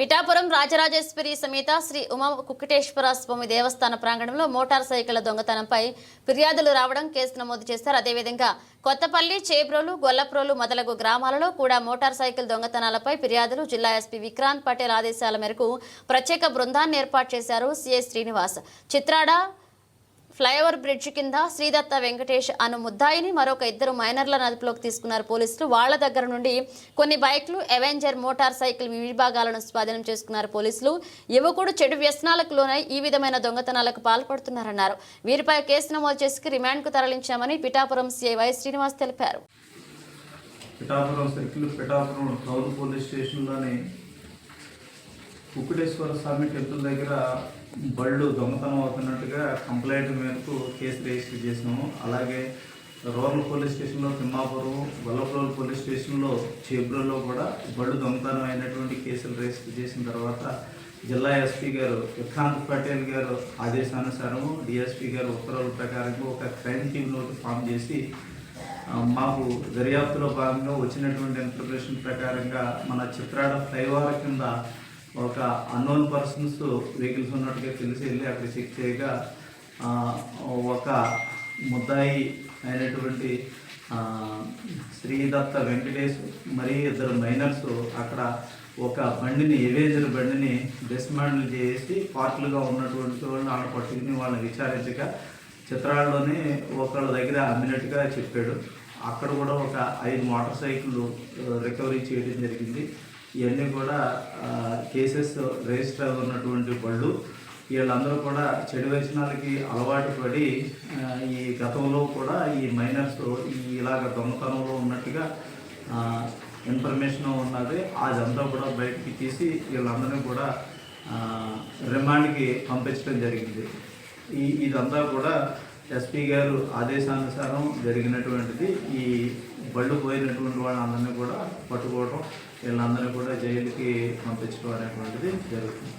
పిఠాపురం రాజరాజేశ్వరి సమేత శ్రీ ఉమా కుక్కటేశ్వర స్వామి దేవస్థాన ప్రాంగణంలో మోటార్ సైకిళ్ళ దొంగతనంపై ఫిర్యాదులు రావడం కేసు నమోదు చేశారు. అదేవిధంగా కొత్తపల్లి చేబ్రోలు గొల్లప్రోలు మొదలగు గ్రామాలలో కూడా మోటార్ సైకిల్ దొంగతనాలపై ఫిర్యాదులు జిల్లా ఎస్పీ విక్రాంత్ పటేల్ ఆదేశాల మేరకు ప్రత్యేక బృందాన్ని ఏర్పాటు చేశారు. CI Srinivas. Chitrada flyover bridge కింద శ్రీదత్త వెంకటేష్ అను ముద్దాయిని మరొక ఇద్దరు మైనర్ల అదుపులోకి తీసుకున్నారు పోలీసులు. వాళ్ళ దగ్గర నుండి కొన్ని బైక్లు అవెంజర్ మోటార్ సైకిల్ విభాగాలను స్వాధీనం చేసుకున్నారు పోలీసులు. యువకుడు చెడు వ్యసనాలకు లోనై ఈ విధమైన దొంగతనాలకు పాల్పడుతున్నారన్నారు. వీరిపై కేసు నమోదు చేసి రిమాండ్కు తరలించామని పిఠాపురం సిఐ వై శ్రీనివాస్ తెలిపారు. Pithapuram circle Pithapuram town police స్టేషన్లోని Kukkuteswara స్వామి టెంపుల్ దగ్గర బళ్ళు దొంగతనం అవుతున్నట్టుగా కంప్లైంట్ మేరకు కేసు రిజిస్టర్ చేసినాము. అలాగే రూరల్ పోలీస్ స్టేషన్లో తిమ్మాపురం గొల్లపురం పోలీస్ స్టేషన్లో చేబ్రోలో కూడా బళ్ళు దొంగతనం అయినటువంటి కేసులు రిజిస్టర్ చేసిన తర్వాత జిల్లా ఎస్పీ గారు విక్రాంత్ పటేల్ గారు ఆదేశానుసారం డిఎస్పీ గారు ఉత్తర్వుల ప్రకారం ఒక క్రైమ్ టీమ్ ఫామ్ చేసి మాకు దర్యాప్తులో భాగంగా వచ్చినటువంటి ఇన్ఫర్మేషన్ ప్రకారంగా మన చిత్రాడ ఫ్లైఓవర్ కింద ఒక అన్నోన్ పర్సన్స్ వెహికల్స్ ఉన్నట్టుగా తెలిసి వెళ్ళి అక్కడ చెక్ చేయగా ఒక ముద్దాయి అయినటువంటి శ్రీదత్త వెంకటేష్ మరి ఇద్దరు మైనర్స్ అక్కడ ఒక బండిని ఎవేజర్ బండిని డిస్మాండిల్ చేసి పార్ట్లుగా ఉన్నటువంటి వాళ్ళని ఆడ పట్టుకుని వాళ్ళని విచారించగా చిత్రాల్లోనే ఒకళ్ళ దగ్గర అమ్మినట్టుగా చెప్పాడు. అక్కడ కూడా ఒక ఐదు మోటార్ సైకిళ్ళు రికవరీ చేయడం జరిగింది. ఇవన్నీ కూడా కేసెస్ రిజిస్టర్ ఉన్నటువంటి బళ్ళు వీళ్ళందరూ కూడా చెడు వ్యసనాలకి అలవాటు పడి ఈ గతంలో కూడా ఈ మైనర్స్ ఈ ఇలాగ దొంగతనంలో ఉన్నట్టుగా ఇన్ఫర్మేషన్ ఉన్నది. అదంతా కూడా బయటికి తీసి వీళ్ళందరినీ కూడా రిమాండ్కి పంపించడం జరిగింది. ఈ ఇదంతా కూడా ఎస్పీ గారు ఆదేశానుసారం జరిగినటువంటిది. ఈ బళ్ళు పోయినటువంటి వాళ్ళందరినీ కూడా పట్టుకోవడం వీళ్ళందరినీ కూడా జైలుకి పంపించడం అనేటువంటిది జరుగుతుంది.